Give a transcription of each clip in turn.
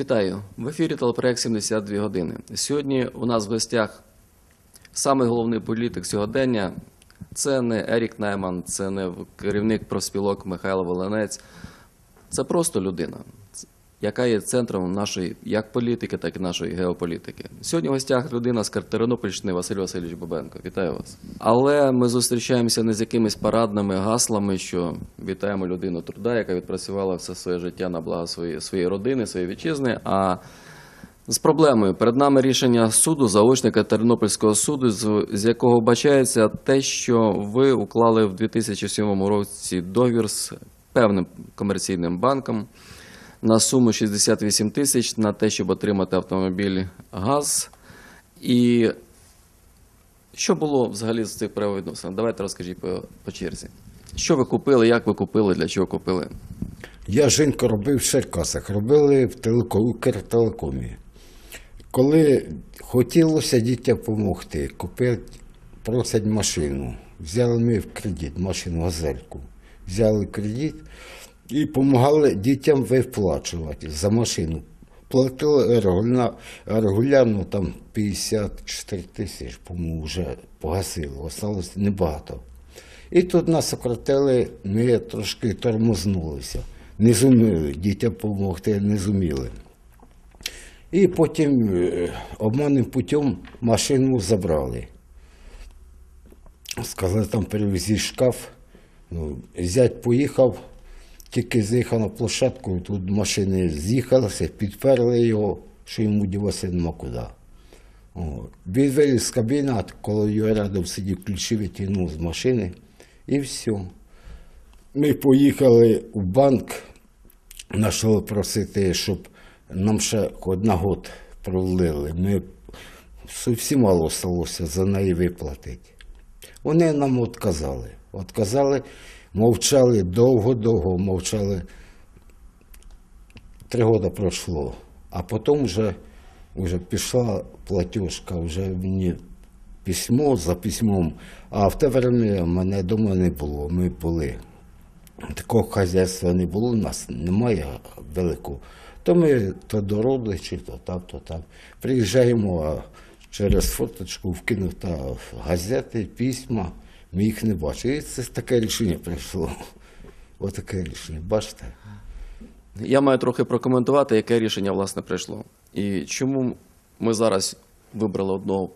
Вітаю в ефірі телепроект 72 години. Сьогодні у нас в гостях самий головний політик сьогодення. Це не Ерік Найман, це не керівник профспілок Михайло Волинець. Це просто людина, яка є центром нашої як політики, так і нашої геополітики. Сьогодні в гостях людина з Тернопільщини Василь Васильович Бабенко. Вітаю вас. Але ми зустрічаємося не з якимись парадними гаслами, що вітаємо людину труда, яка відпрацювала все своє життя на благо своєї, своєї родини, своєї вітчизни. А з проблемою перед нами рішення суду, заочника Тернопільського суду, з, якого вбачається те, що ви уклали в 2007 році договір з певним комерційним банком на суму 68 тисяч на те, щоб отримати автомобіль ГАЗ. І що було взагалі з цих правовідносин? Давайте розкажіть по, по черзі. Що ви купили, як ви купили, для чого купили? Я жінку робив в Черкасах, робили в Укртелекомі. Коли хотілося дітям допомогти, купити, просять машину. Взяли ми в кредит машину газельку. Взяли кредит і допомагали дітям виплачувати за машину. Платили регулярно, регулярно там 54 тисячі, по-моєму, вже погасили. Осталось небагато. І тут нас сократили, ми трошки тормознулися. Не зуміли, дітям допомогти не зуміли. І потім е, обманним путем машину забрали. Сказали, там перевезіть шкаф. Ну, зять поїхав, тільки заїхав на площадку, і тут машини з'їхалися, підперли його, що йому діватися нема куди. О, Він виліз з кабінет, коли його рядом сидів, ключі витягнув з машини і все. Ми поїхали в банк, почали просити, щоб нам ще хоч на год пролили. Ми зовсім мало сталося за неї виплатити. Вони нам відказали. Відказали, мовчали довго-довго, мовчали. Три роки пройшло. А потім вже, вже пішла платіжка, вже мені письмо за письмом. А в те время мене вдома не було. Ми були. Такого хазяйства не було, у нас немає великого. То ми то до родичів, то там, то там. Приїжджаємо а через форточку, вкинув та газети, письма, ми їх не бачили. І це таке рішення прийшло. Отаке рішення, бачите? Я маю трохи прокоментувати, яке рішення власне прийшло. І чому ми зараз вибрали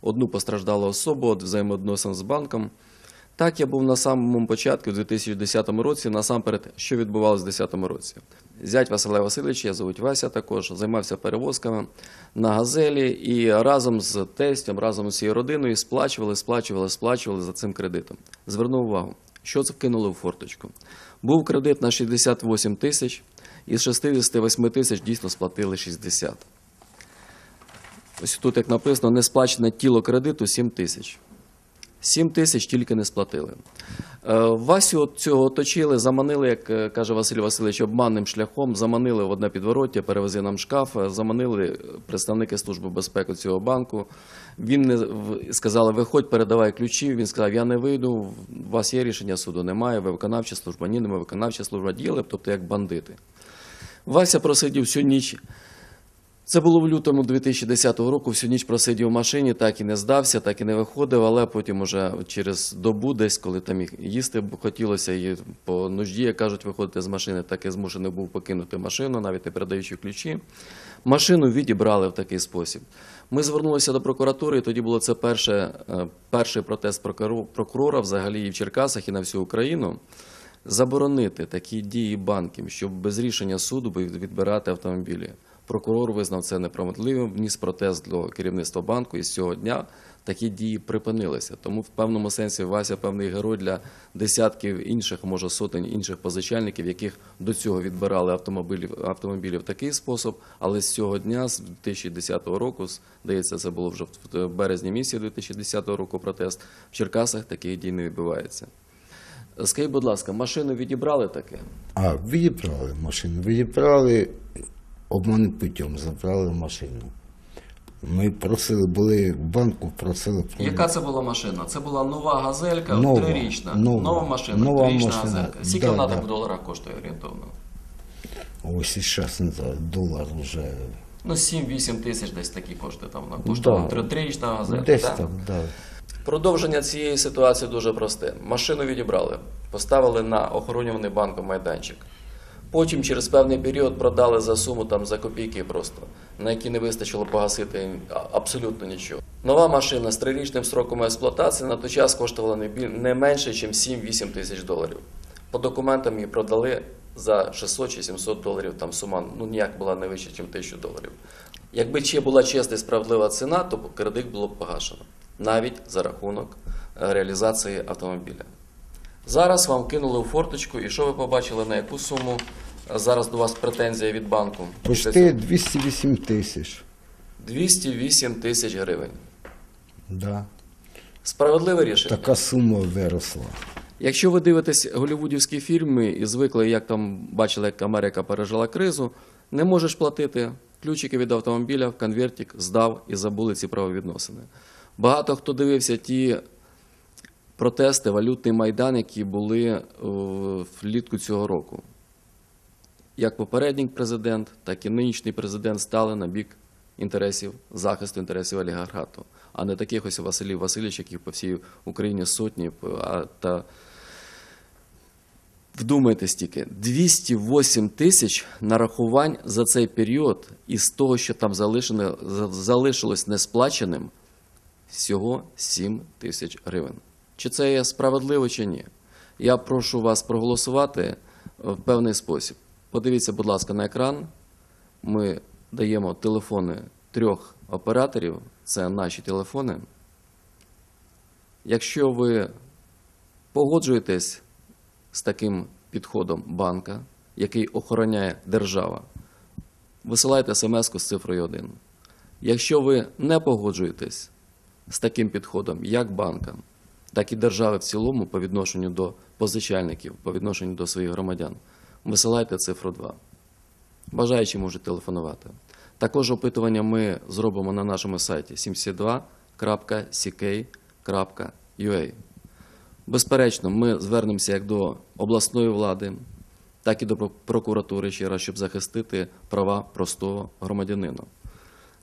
одну постраждалу особу від взаємоодносин з банком. Так, я був на самому початку, в 2010 році, насамперед, що відбувалося в 2010 році. Зять Василя Васильович, я звуть Вася також, займався перевозками на газелі і разом з тестем, разом з цією родиною сплачували, сплачували, сплачували за цим кредитом. Звернув увагу, що це вкинули в форточку. Був кредит на 68 тисяч, із 68 тисяч дійсно сплатили 60. Ось тут, як написано, не сплачене тіло кредиту 7 тисяч. 7 тисяч тільки не сплатили. Е, Васю цього оточили, заманили, як е, каже Василь Васильович, обманним шляхом, заманили в одне підвороття, перевезли нам шкаф, е, заманили представники Служби безпеки цього банку. Він не сказали, виходь, передавай ключі. Він сказав, я не вийду, у вас є рішення суду, немає, ви виконавча служба, ні, немає виконавча служба, діяли, тобто як бандити. Вася просидів всю ніч. Це було в лютому 2010 року. Всю ніч просидів у машині, так і не здався, так і не виходив, але потім уже через добу, десь, коли там їсти хотілося, і по нужді, як кажуть, виходити з машини, так і змушений був покинути машину, навіть не передаючи ключі. Машину відібрали в такий спосіб. Ми звернулися до прокуратури, і тоді було це перше, е, перший протест прокурора взагалі і в Черкасах, і на всю Україну. Заборонити такі дії банків, щоб без рішення суду відбирати автомобілі. Прокурор визнав це неправомірним, вніс протест до керівництва банку, і з цього дня такі дії припинилися. Тому в певному сенсі Вася певний герой для десятків інших, може сотень інших позичальників, яких до цього відбирали автомобілів автомобілі в такий спосіб. Але з цього дня, з 2010 року, здається, це було вже в березні місяці 2010 року. Протест в Черкасах таких дій не відбувається. Скажіть, будь ласка, машину відібрали таке? А, відібрали машину, відібрали обманним путем, забрали машину. Ми просили, були в банку, просили Яка це була машина? Це була нова газелька, Нова, трирічна. нова, Нова машина, нова трирічна машина. газелька. Скільки Да, вона да. так в доларах коштує орієнтовно? Ось і зараз не знаю, долар вже. Ну, 7-8 тисяч десь такі кошти там на коштувала Да. Трирічна газета. Десь так? так, да. Продовження цієї ситуації дуже просте. Машину відібрали, поставили на охоронюваний банком майданчик. Потім через певний період продали за суму там за копійки просто, на які не вистачило погасити абсолютно нічого. Нова машина з трирічним сроком експлуатації на той час коштувала не, менше, ніж 7-8 тисяч доларів. По документам її продали за 600 чи 700 доларів, там сума ну ніяк була не вища, ніж 1000 доларів. Якби ще була чесна і справедлива ціна, то кредит було б погашено навіть за рахунок е, реалізації автомобіля. Зараз вам кинули у форточку, і що ви побачили, на яку суму зараз до вас претензія від банку? Почти 208 тисяч. 208 тисяч гривень. Да. Справедливе рішення. Така сума виросла. Якщо ви дивитесь голівудівські фільми і звикли, як там бачили, як Америка пережила кризу, не можеш платити, ключики від автомобіля в конвертик здав і забули ці правовідносини. Багато хто дивився ті протести, валютний майдан, які були е, влітку цього року. Як попередній президент, так і нинішній президент стали на бік інтересів, захисту інтересів олігархату, а не таких ось Василів Васильович, яких по всій Україні сотні, та Вдумайтесь тільки, 208 тисяч нарахувань за цей період із того, що там залишилось несплаченим, всього 7 тисяч гривень. Чи це є справедливо, чи ні? Я прошу вас проголосувати в певний спосіб. Подивіться, будь ласка, на екран. Ми даємо телефони трьох операторів, це наші телефони. Якщо ви погоджуєтесь з таким підходом банка, який охороняє держава, висилайте смс з цифрою 1. Якщо ви не погоджуєтесь з таким підходом як банка, так і держави в цілому по відношенню до позичальників, по відношенню до своїх громадян, висилайте цифру 2. Бажаючі можуть телефонувати. Також опитування ми зробимо на нашому сайті 72.ck.ua. Безперечно, ми звернемося як до обласної влади, так і до прокуратури ще раз, щоб захистити права простого громадянина.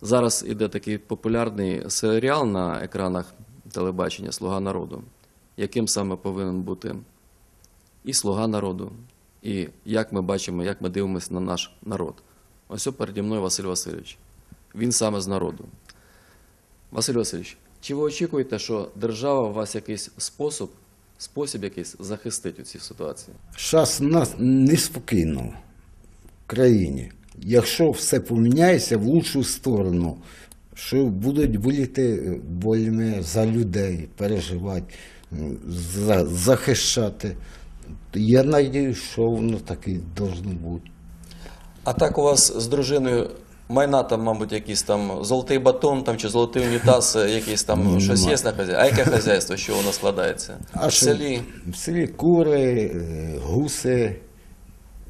Зараз іде такий популярний серіал на екранах телебачення Слуга народу, яким саме повинен бути і слуга народу, і як ми бачимо, як ми дивимося на наш народ. Ось переді мною Василь Васильович. Він саме з народу. Василь Васильович, чи ви очікуєте, що держава у вас якийсь спосіб, спосіб якийсь захистить у цій ситуації? Зараз нас неспокійно в країні. Якщо все поміняється в лучшу сторону, що будуть боліти болями за людей, переживати, за, захищати, я надіюсь, що воно так і должно бути. А так у вас з дружиною майна там, мабуть, якийсь там золотий батон там, чи золотий унітаз, е, якийсь там Ну, щось нема. є на хазяйство. А яке хазяйство, що воно складається? А в селі. В селі кури, е, гуси,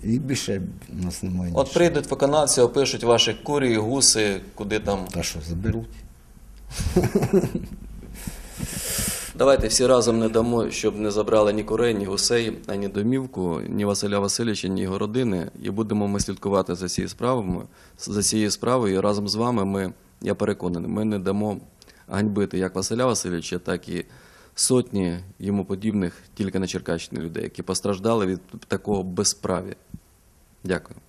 і більше в нас немає. От нічого. прийдуть виконавці, опишуть ваші курі, гуси, куди там. Та що заберуть? Давайте всі разом не дамо, щоб не забрали ні курей, ні гусей, ані домівку, ні Василя Васильовича, ні його родини. І будемо ми слідкувати за цією справою. За цією справою. І разом з вами ми, я переконаний, ми не дамо ганьбити як Василя Васильовича, так і сотні йому подібних тільки на Черкащині людей, які постраждали від такого безправ'я. Дякую.